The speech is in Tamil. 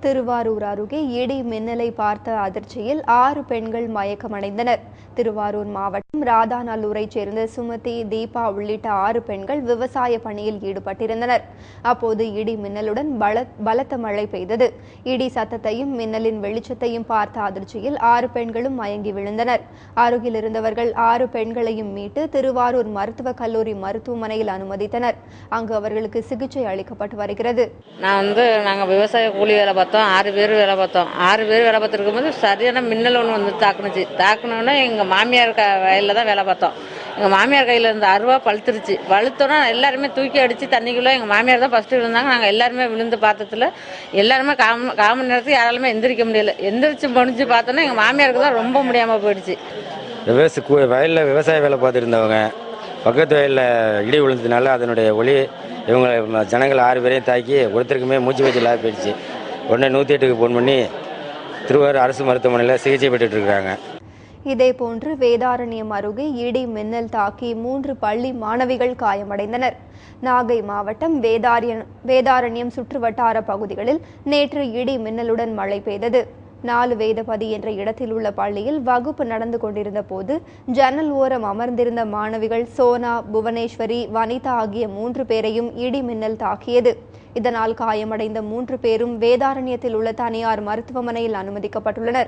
திருவாரூர் அருகே இடி மின்னலை பார்த்த அதிர்ச்சியில் ஆறு பெண்கள் மயக்கமடைந்தனர். திருவாரூர் மாவட்டம் ராதாநல்லூரைச் சேர்ந்த சுமதி தீபா உள்ளிட்ட ஆறு பெண்கள் விவசாய பணியில் ஈடுபட்டிருந்தனர். அப்போது இடி மின்னலுடன் பல பலத்த மழை பெய்தது. இடி சத்தத்தையும் மின்னலின் வெளிச்சத்தையும் பார்த்த அதிர்ச்சியில் ஆறு பெண்களும் மயங்கி விழுந்தனர். அருகில் இருந்தவர்கள் ஆறு பெண்களையும் மீட்டு திருவாரூர் மருத்துவக் கல்லூரி மருத்துவமனையில் அனுமதித்தனர். அங்கு அவர்களுக்கு சிகிச்சை அளிக்கப்பட்டு வருகிறது. நான் வந்து நாங்கள் விவசாய கூலி வேலை பார்த்தோம். ஆறு பேர் வேலை பார்த்தோம். ஆறு பேர் வேலை பார்த்துருக்கும் போது சரியான மின்னல் ஒன்று வந்து தாக்குனுச்சு. தாக்குனோன்னா எங்கள் மாமியார் வயல் தான் வேலை பார்த்தோம். எங்கள் மாமியார் கையில் இருந்த அருவா பழுத்துருச்சு. பழுத்தோன்னா எல்லாருமே தூக்கி அடித்து தண்ணிக்குள்ளே எங்கள் மாமியார் தான் ஃபஸ்ட்டு விழுந்தாங்க. நாங்கள் எல்லாருமே விழுந்து பார்த்ததுல எல்லாருமே காம கால் மணி நேரத்துக்கு யாராலுமே எந்திரிக்க முடியல. எந்திரிச்சு முடிஞ்சு பார்த்தோன்னா எங்கள் மாமியாருக்கு தான் ரொம்ப முடியாமல் போயிடுச்சு. விவசாய கூ வயலில் விவசாய வேலை பார்த்துருந்தவங்க பக்கத்து வயலில் இடி விழுந்ததுனால அதனுடைய ஒளி இவங்க ஜனங்கள் ஆறு பேரையும் தாக்கி ஒருத்தருக்குமே மூச்சு வச்சு இல்லாத போயிடுச்சு. உடனே நூற்றி எட்டுக்கு ஃபோன் பண்ணி திருவாரூர் அரசு மருத்துவமனையில் சிகிச்சை பெற்றுட்டு இருக்காங்க இதேபோன்று வேதாரண்யம் அருகே இடி மின்னல் தாக்கி மூன்று பள்ளி மாணவிகள் காயமடைந்தனர். நாகை மாவட்டம் வேதாரியன் வேதாரண்யம் சுற்றுவட்டார பகுதிகளில் நேற்று இடி மின்னலுடன் மழை பெய்தது. நாலு வேதபதி என்ற இடத்தில் உள்ள பள்ளியில் வகுப்பு நடந்து கொண்டிருந்த போது ஜன்னல் ஓரம் அமர்ந்திருந்த மாணவிகள் சோனா புவனேஸ்வரி வனிதா ஆகிய மூன்று பேரையும் இடி மின்னல் தாக்கியது. இதனால் காயமடைந்த மூன்று பேரும் வேதாரண்யத்தில் உள்ள தனியார் மருத்துவமனையில் அனுமதிக்கப்பட்டுள்ளனர்.